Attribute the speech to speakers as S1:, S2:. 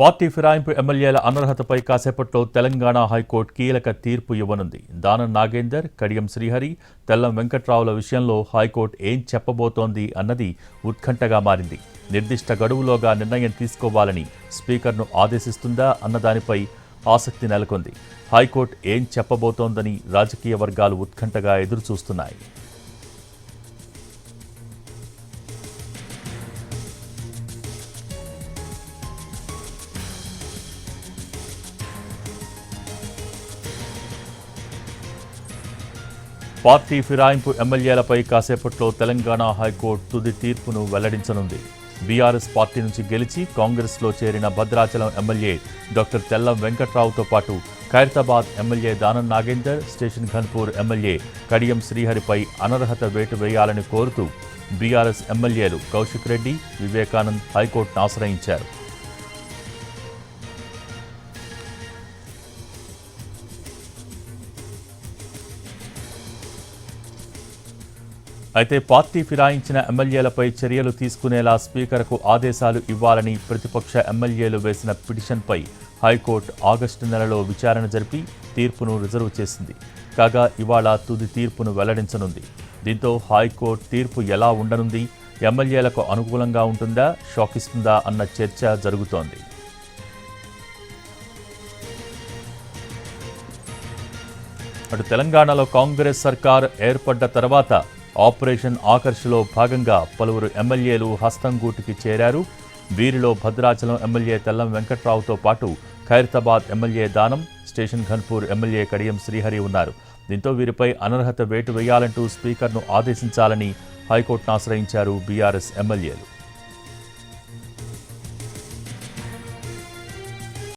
S1: Party ఫిరాయింపు ఎమ్మెల్యేల అనర్హతపై కాసేపట్లో Telangana high court కీలక తీర్పు ఇవ్వనుంది. దానం నాగేందర్ కడియం శ్రీహరి తెల్లం వెంకట్రావుల విషయంలో హైకోర్టు ఏం చెప్పబోతోంది అన్నది ఉత్కంఠగా మారింది. నిర్దిష్ట గడువులోగా నిర్ణయం తీసుకోవాలని స్పీకర్ను ఆదేశిస్తుందా అన్నదానిపై ఆసక్తి నెలకొంది. హైకోర్టు ఏం చెప్పబోతోందని రాజకీయ వర్గాలు ఉత్కంఠగా ఎదురుచూస్తున్నాయి. పార్టీ ఫిరాయింపు ఎమ్మెల్యేలపై కాసేపట్లో తెలంగాణ హైకోర్టు తుది తీర్పును వెల్లడించనుంది. బీఆర్ఎస్ పార్టీ నుంచి గెలిచి కాంగ్రెస్లో చేరిన భద్రాచలం ఎమ్మెల్యే డాక్టర్ తెల్లం వెంకట్రావుతో పాటు Khairatabad MLA Danam Nagender station Ghanpur MLA Kadiyam శ్రీహరిపై అనర్హత వేటు వేయాలని కోరుతూ బీఆర్ఎస్ ఎమ్మెల్యేలు కౌశిక్ రెడ్డి వివేకానంద్ హైకోర్టును ఆశ్రయించారు. అయితే పార్టీ ఫిరాయించిన ఎమ్మెల్యేలపై చర్యలు తీసుకునేలా స్పీకర్కు ఆదేశాలు ఇవ్వాలని ప్రతిపక్ష ఎమ్మెల్యేలు వేసిన పిటిషన్పై హైకోర్టు ఆగస్టు నెలలో విచారణ జరిపి తీర్పును రిజర్వ్ చేసింది. కాగా ఇవాళ తుది తీర్పును వెల్లడించనుంది. దీంతో హైకోర్టు తీర్పు ఎలా ఉండనుంది ఎమ్మెల్యేలకు అనుకూలంగా ఉంటుందా షాకిస్తుందా అన్న చర్చ జరుగుతోంది. అటు తెలంగాణలో కాంగ్రెస్ సర్కార్ ఏర్పడ్డ తర్వాత ఆపరేషన్ ఆకర్షలో భాగంగా పలువురు ఎమ్మెల్యేలు హస్తంగూటికి చేరారు. వీరిలో భద్రాచలం ఎమ్మెల్యే తెల్లం వెంకట్రావుతో పాటు Khairatabad MLA Danam station Ghanpur MLA Kadiyam Srihari ఉన్నారు. దీంతో వీరిపై అనర్హత వేటు వేయాలంటూ స్పీకర్ను ఆదేశించాలని హైకోర్టును ఆశ్రయించారు బీఆర్ఎస్ ఎమ్మెల్యేలు.